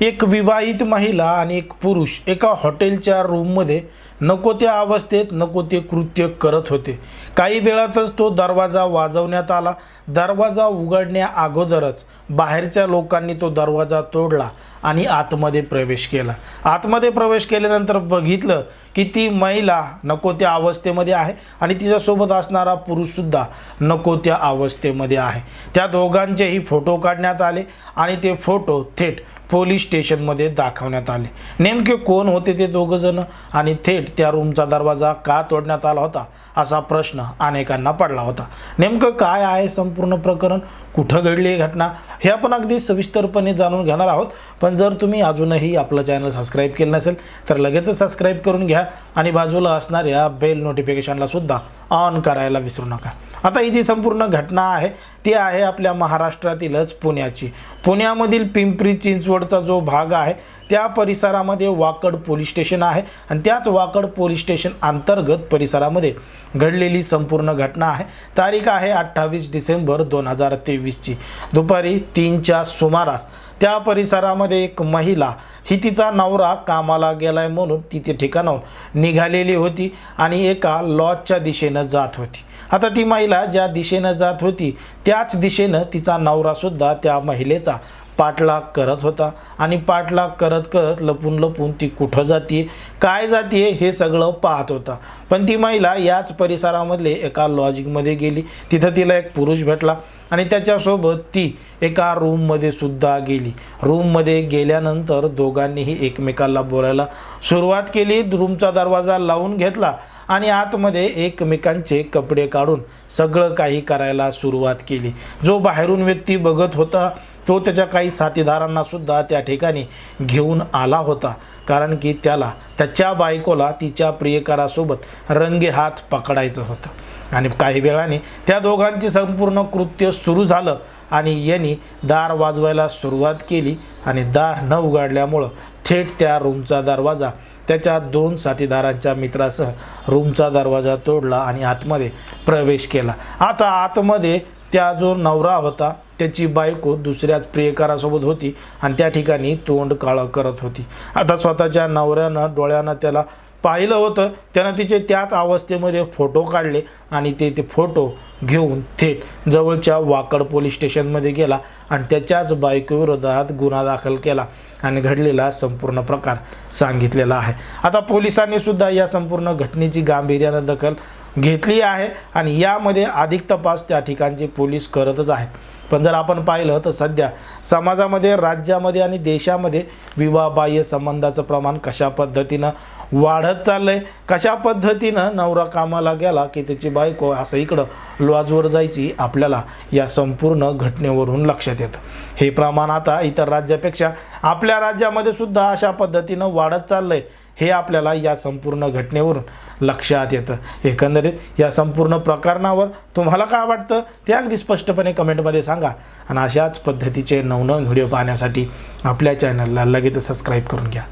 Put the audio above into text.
एक विवाहित महिला आणि एक पुरुष एका हॉटेलच्या रूममध्ये नको त्या अवस्थेत नको ते कृत्य करत होते. काही वेळातच तो दरवाजा वाजवण्यात आला. दरवाजा उघडण्या अगोदरच बाहेरच्या लोकांनी तो दरवाजा तोडला आणि आतमध्ये प्रवेश केला. आतमध्ये प्रवेश केल्यानंतर बघितलं की ती महिला नको त्या अवस्थेमध्ये आहे आणि तिच्यासोबत असणारा पुरुषसुद्धा नको त्या अवस्थेमध्ये आहे. त्या दोघांचेही फोटो काढण्यात आले आणि ते फोटो थेट पोलीस स्टेशनमध्ये दाखवण्यात आले. नेमके कोण होते ते दोघंजणं आणि थेट त्या रूमचा दरवाजा का तोडण्यात आला होता असा प्रश्न अनेकांना पडला होता. नेमकं काय आहे संपूर्ण प्रकरण? कुठं घडली ही घटना? हे आपण अगदी सविस्तरपणे जाणून घेणार आहोत. पण जर तुम्ही अजूनही आपलं चॅनल सबस्क्राईब केलं नसेल तर लगेचच सबस्क्राईब करून घ्या आणि बाजूला असणाऱ्या बेल नोटिफिकेशनला सुद्धा ऑन करायला विसरू नका. आता ही जी संपूर्ण घटना आहे ती आहे आपल्या महाराष्ट्रातीलच पुण्याची. पुण्यामधील पिंपरी चिंचवडचा जो भाग आहे त्या परिसरामध्ये वाकड पोलीस स्टेशन आहे आणि त्याच वाकड पोलीस स्टेशन अंतर्गत परिसरामध्ये घडलेली संपूर्ण घटना आहे. तारीख आहे अठ्ठावीस डिसेंबर दोन हजार तेवीसची. दुपारी तीनच्या सुमारास त्या परिसरामध्ये एक महिला ही तिचा नवरा कामाला गेलाय म्हणून ती ते ठिकाणाहून निघालेली होती आणि एका लॉजच्या दिशेनं जात होती. आता ती महिला ज्या दिशेनं जात होती त्याच दिशेनं तिचा नवरासुद्धा त्या महिलेचा पाठलाग करत होता आणि पाठलाग करत करत लपून लपून ती कुठं जाते काय जाते हे सगळं पाहत होता. पण ती महिला याच परिसरामधले एका लॉजिकमध्ये गेली. तिथं तिला एक पुरुष भेटला आणि त्याच्यासोबत ती एका रूममध्ये सुद्धा गेली. रूममध्ये गेल्यानंतर दोघांनीही एकमेकाला बोलायला सुरुवात केली. रूमचा दरवाजा लावून घेतला. आणि आतमध्ये एकमेकांचे कपडे काढून सगळं काही करायला सुरुवात केली. जो बाहेरून व्यक्ती बघत होता तो त्याच्या काही साथीदारांना सुद्धा त्या ठिकाणी घेऊन आला होता. कारण की त्याला त्याच्या बायकोला तिच्या प्रियकरासोबत रंगे हात पकडायचं होतं. आणि काही वेळाने त्या दोघांचे संपूर्ण कृत्य सुरू झालं आणि यांनी दार वाजवायला सुरुवात केली आणि दार न उघडल्यामुळं थेट त्या रूमचा दरवाजा त्याच्या दोन साथीदारांच्या मित्रासह रूमचा दरवाजा तोडला आणि आतमध्ये प्रवेश केला. आता आतमध्ये त्या जो नवरा होता त्याची बायको दुसऱ्याच प्रियकारासोबत होती आणि त्या ठिकाणी तोंड काळं करत होती. आता स्वतःच्या नवऱ्यानं डोळ्यानं त्याला पाहिलं होतं त्यानं तिचे त्याच अवस्थेमध्ये फोटो काढले आणि ते ते फोटो घेऊन थेट जवळच्या वाकड पोलीस स्टेशनमध्ये गेला आणि त्याच्याच बायकोविरोधात गुन्हा दाखल केला आणि घडलेला संपूर्ण प्रकार सांगितलेला आहे. आता पोलिसांनी सुद्धा या संपूर्ण घटनेची गांभीर्यानं दखल घेतली आहे आणि यामध्ये अधिक तपास त्या ठिकाणचे पोलीस करतच आहेत. पण जर आपण पाहिलं तर सध्या समाजामध्ये राज्यामध्ये आणि देशामध्ये विवाहबाह्य संबंधाचं प्रमाण कशा पद्धतीनं वाढत चाललं आहे कशा पद्धतीनं नवरा कामाला गेला की त्याची बायको असं इकडं लॉजवर जायची आपल्याला या संपूर्ण घटनेवरून लक्षात येतं. हे प्रमाण आता इतर राज्यापेक्षा आपल्या राज्यामध्ये सुद्धा अशा पद्धतीनं वाढत चाललं आहे हे आपल्याला या संपूर्ण घटनेवरून लक्षात येतं. एकंदरीत या संपूर्ण प्रकरणावर तुम्हाला काय वाटतं? ते अगदी स्पष्टपणे कमेंटमध्ये सांगा. आणि अशाच पद्धतीचे नवनवीन व्हिडिओ पाहण्यासाठी आपल्या चॅनलला लगेच सबस्क्राईब करून घ्या.